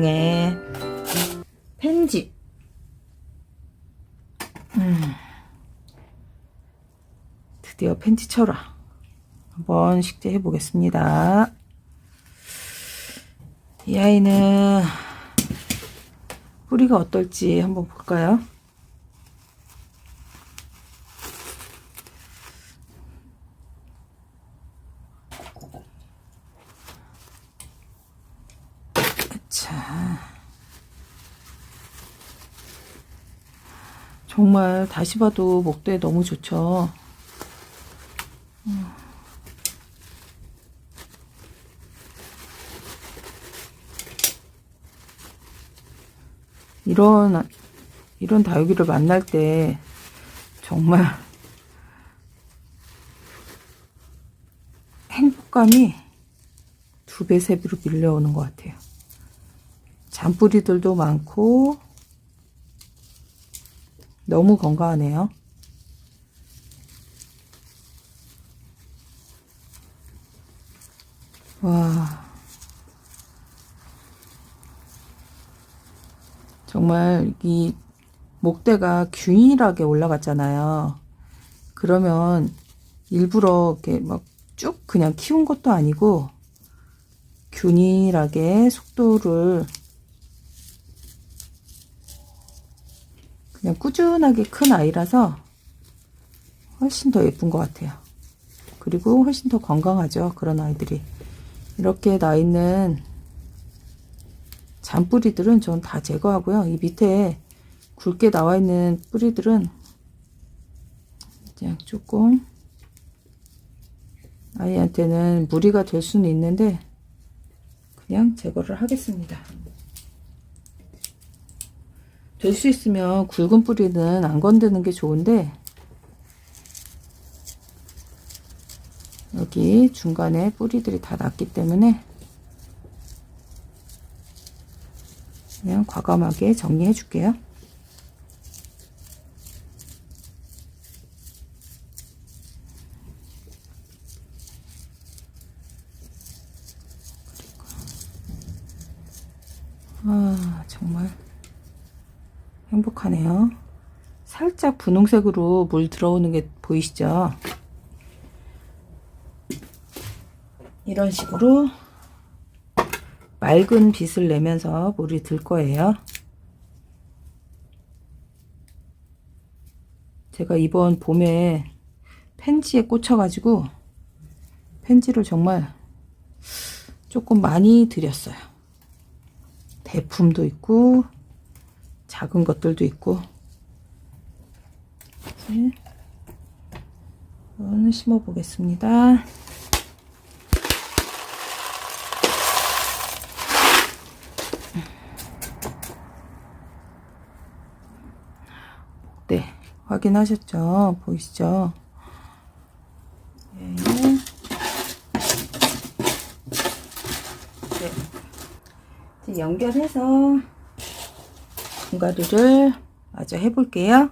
네. 펜지. 음. 드디어 펜지 철화. 한번 식재해 보겠습니다. 이 아이는 뿌리가 어떨지 한번 볼까요? 자. 정말 다시 봐도 목대 너무 좋죠. 음. 이런 이런 다육이를 만날 때 정말 행복감이 두 배, 세 배로 밀려오는 것 같아요. 잔뿌리들도 많고 너무 건강하네요. 와. 정말 이 목대가 균일하게 올라갔잖아요. 그러면 일부러 이렇게 막 쭉 그냥 키운 것도 아니고 균일하게 속도를 그냥 꾸준하게 큰 아이라서 훨씬 더 예쁜 것 같아요. 그리고 훨씬 더 건강하죠. 그런 아이들이. 이렇게 나 있는 잔뿌리들은 전 다 제거하고요. 이 밑에 굵게 나와 있는 뿌리들은 그냥 조금 아이한테는 무리가 될 수는 있는데 그냥 제거를 하겠습니다. 될 수 있으면 굵은 뿌리는 안 건드는 게 좋은데 여기 중간에 뿌리들이 다 났기 때문에 그냥 과감하게 정리해 줄게요. 아, 정말 행복하네요. 살짝 분홍색으로 물 들어오는 게 보이시죠? 이런 식으로 맑은 빛을 내면서 물이 들 거예요. 제가 이번 봄에 펜지에 꽂혀가지고 펜지를 정말 조금 많이 들였어요. 대품도 있고 작은 것들도 있고 이제 심어 보겠습니다. 네, 확인하셨죠? 보이시죠? 네. 네. 이제 연결해서 분갈이를 마저 해볼게요.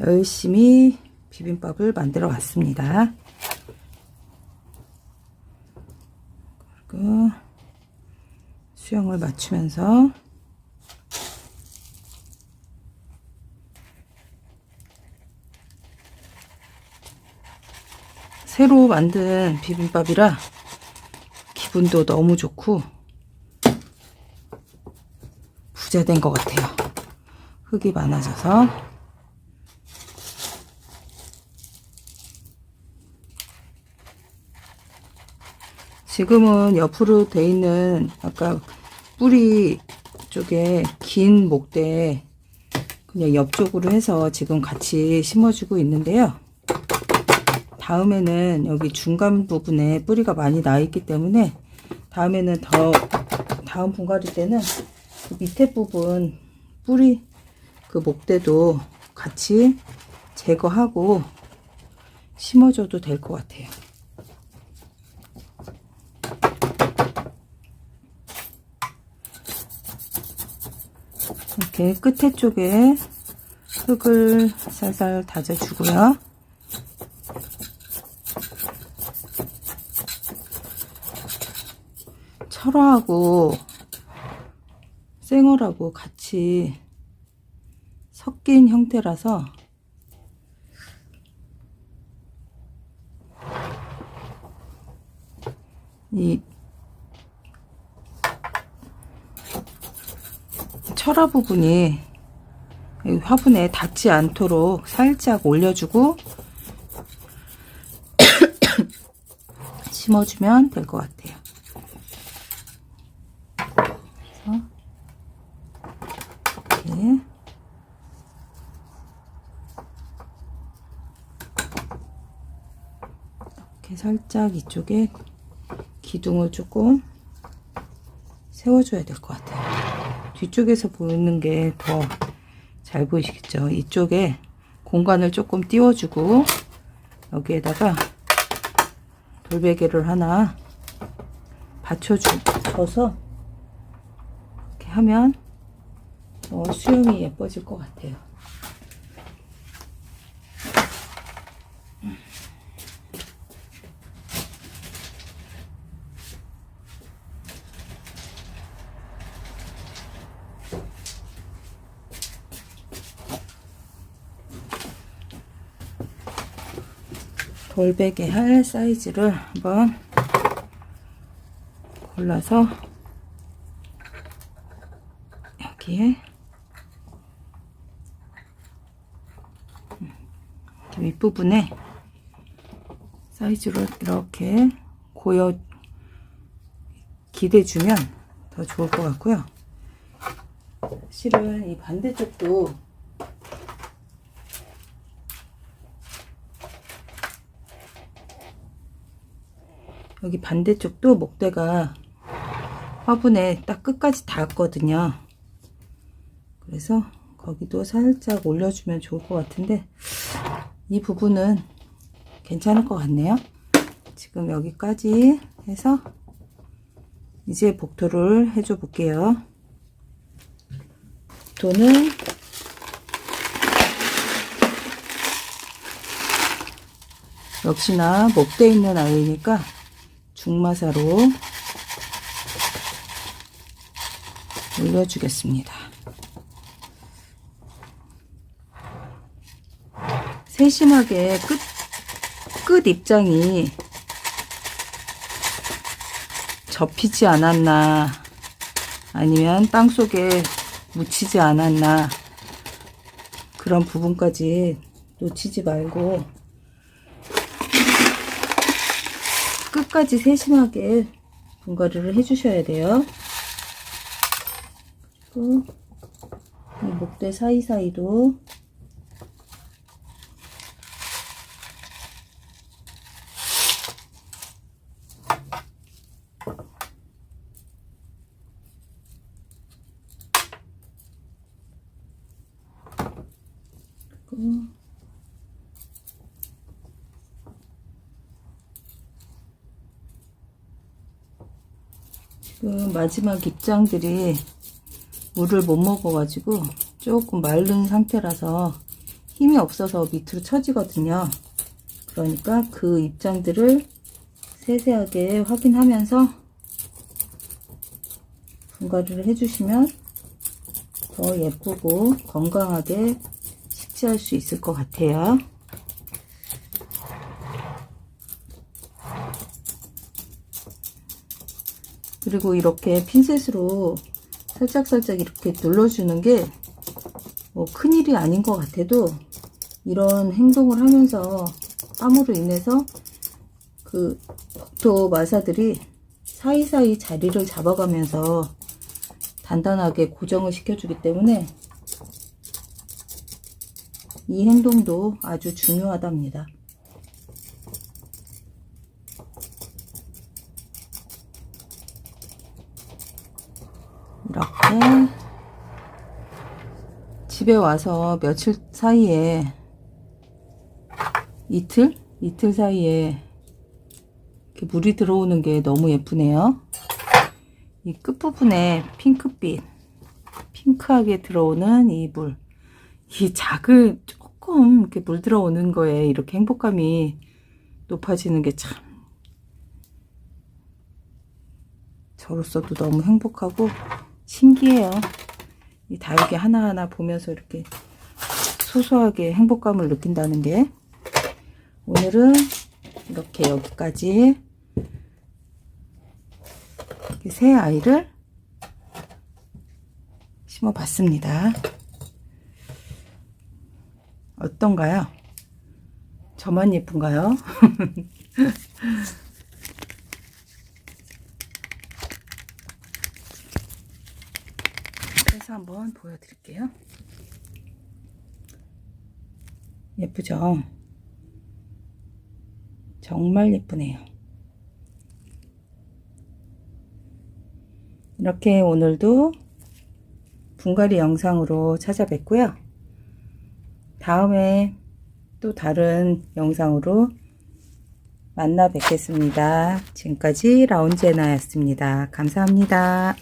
열심히 비빔밥을 만들어 왔습니다. 그리고 수영을 맞추면서 새로 만든 비빔밥이라 기분도 너무 좋고 부자된 것 같아요. 흙이 많아져서 지금은 옆으로 돼 있는 아까 뿌리 쪽에 긴 목대 그냥 옆쪽으로 해서 지금 같이 심어주고 있는데요. 다음에는 여기 중간 부분에 뿌리가 많이 나 있기 때문에 다음에는 더 다음 분갈이 때는 그 밑에 부분 뿌리 그 목대도 같이 제거하고 심어줘도 될 것 같아요. 이렇게 끝에 쪽에 흙을 살살 다져주고요. 철화하고 생얼하고 같이 섞인 형태라서 이 철화 부분이 이 화분에 닿지 않도록 살짝 올려주고 심어주면 될 것 같아요. 그래서 이렇게 이렇게 살짝 이쪽에 기둥을 조금 세워줘야 될 것 같아요. 뒤쪽에서 보이는 게 더 잘 보이시겠죠? 이쪽에 공간을 조금 띄워주고 여기에다가 돌베개를 하나 받쳐줘서 이렇게 하면 어, 수영이 예뻐질 것 같아요. 돌베개 할 사이즈를 한번 골라서 여기에 윗부분에 사이즈로 이렇게 고여 기대주면 더 좋을 것 같고요. 실은 이 반대쪽도 여기 반대쪽도 목대가 화분에 딱 끝까지 닿았거든요. 그래서 거기도 살짝 올려주면 좋을 것 같은데 이 부분은 괜찮을 것 같네요. 지금 여기까지 해서 이제 복토를 해줘 볼게요. 복토는 역시나 목대 있는 아이니까 중마사로 올려주겠습니다. 세심하게 끝, 끝 입장이 접히지 않았나 아니면 땅 속에 묻히지 않았나 그런 부분까지 놓치지 말고 끝까지 세심하게 분갈이를 해주셔야 돼요. 그리고 이 목대 사이사이도 지금 마지막 입장들이 물을 못 먹어가지고 조금 마른 상태라서 힘이 없어서 밑으로 처지거든요. 그러니까 그 입장들을 세세하게 확인하면서 분갈이를 해주시면 더 예쁘고 건강하게 식재할 수 있을 것 같아요. 그리고 이렇게 핀셋으로 살짝살짝 이렇게 눌러주는 게 뭐 큰일이 아닌 것 같아도 이런 행동을 하면서 땀으로 인해서 그 복토 마사들이 사이사이 자리를 잡아가면서 단단하게 고정을 시켜주기 때문에 이 행동도 아주 중요하답니다. 이렇게 집에 와서 며칠 사이에 이틀? 이틀 사이에 이렇게 물이 들어오는 게 너무 예쁘네요. 이 끝부분에 핑크빛, 핑크하게 들어오는 이 물. 이 작은 조금 이렇게 물 들어오는 거에 이렇게 행복감이 높아지는 게 참 저로서도 너무 행복하고 신기해요. 이 다육이 하나하나 보면서 이렇게 소소하게 행복감을 느낀다는 게 오늘은 이렇게 여기까지 이렇게 새 아이를 심어 봤습니다. 어떤가요? 저만 예쁜가요? 그래서 한번 보여드릴게요. 예쁘죠? 정말 예쁘네요. 이렇게 오늘도 분갈이 영상으로 찾아뵙고요. 다음에 또 다른 영상으로 만나 뵙겠습니다. 지금까지 라운제나였습니다. 감사합니다.